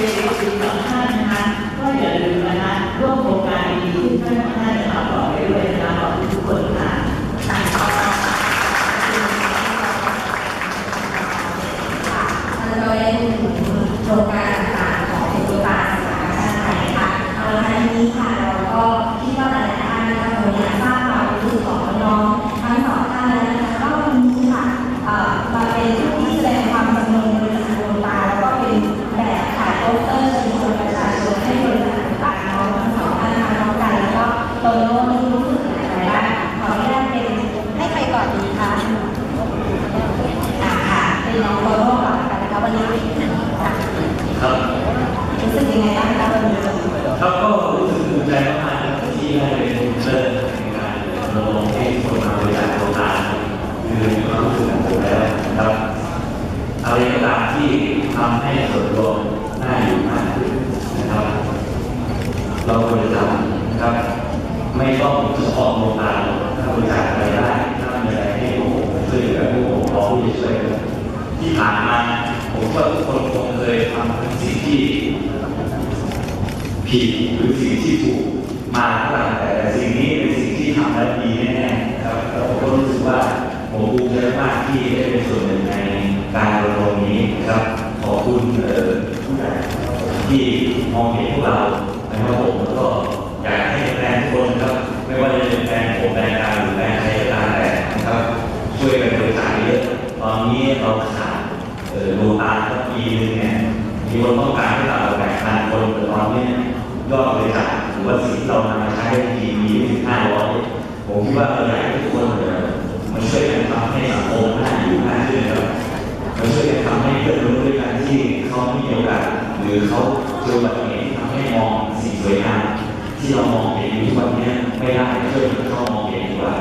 เนสิ่งสำคัญนะคะก็อย่าลืมนะคะร่วมโครงการดีๆที่ท่นท่นจะมาบอได้ด้วยนะคะขอบคุณทุกคนค่ะโครงการ น้องโตโน่ก่อนละกันนะคะวันนี้ค่ะครับรู้สึกยังไงบ้างคะวันนี้ครับก็รู้สึกภูมิใจมากๆนะครับที่ได้เป็นเลิศในการรณรงค์ให้คนมาบริจาคโลหิตคือมีความรู้สึกของผมแล้วนะครับอะไรก็ตามที่ทำให้ส่วนรวมน่าอยู่มากขึ้นนะครับ เราควรจะทำนะครับ ไม่ต้องเฉพาะโรงพยาบาลถ้าบริจาคอะไรได้ถ้ามีอะไรให้พวกผมช่วยเหลือพวกผมพร้อมที่จะช่วย ที่ผ่านมาผมว่าทุกคนคงเคยทำสิ่งที่ผิดหรือสิ่งที่ถูกมาก็ตามแต่แต่สิ่งนี้เป็นสิ่งที่ทำแล้วดีแน่ๆครับแล้วผมก็รู้สึกว่าผมภูมิใจมากที่ได้เป็นส่วนหนึ่งในการรณรงค์นี้ครับขอบคุณผู้ใหญ่ที่มองเห็นพวกเรานะครับผม นี้เราขาดโลตาสักปีนึงเนี่ยมีคนต้องการให้เราแบ่งพันคนแต่ตอนนี้ยอดบริจาคหรือว่าสิ่งที่เรานำมาใช้ทีมีไม่ถึงห้าร้อยผมคิดว่าเราอยากให้ทุกคนเลยมันช่วยกันทำให้สังคมน่าอยู่น่าขึ้นครับมันช่วยกันทำให้เพื่อนมนุษย์ด้วยกันที่เขาไม่มีโอกาสหรือเขาเจออุบัติเหตุที่ทำให้มองสิ่งสวยงามที่เรามองเห็นอยู่ทุกวันนี้ไม่ได้ช่วยให้เขามองเห็นดีกว่า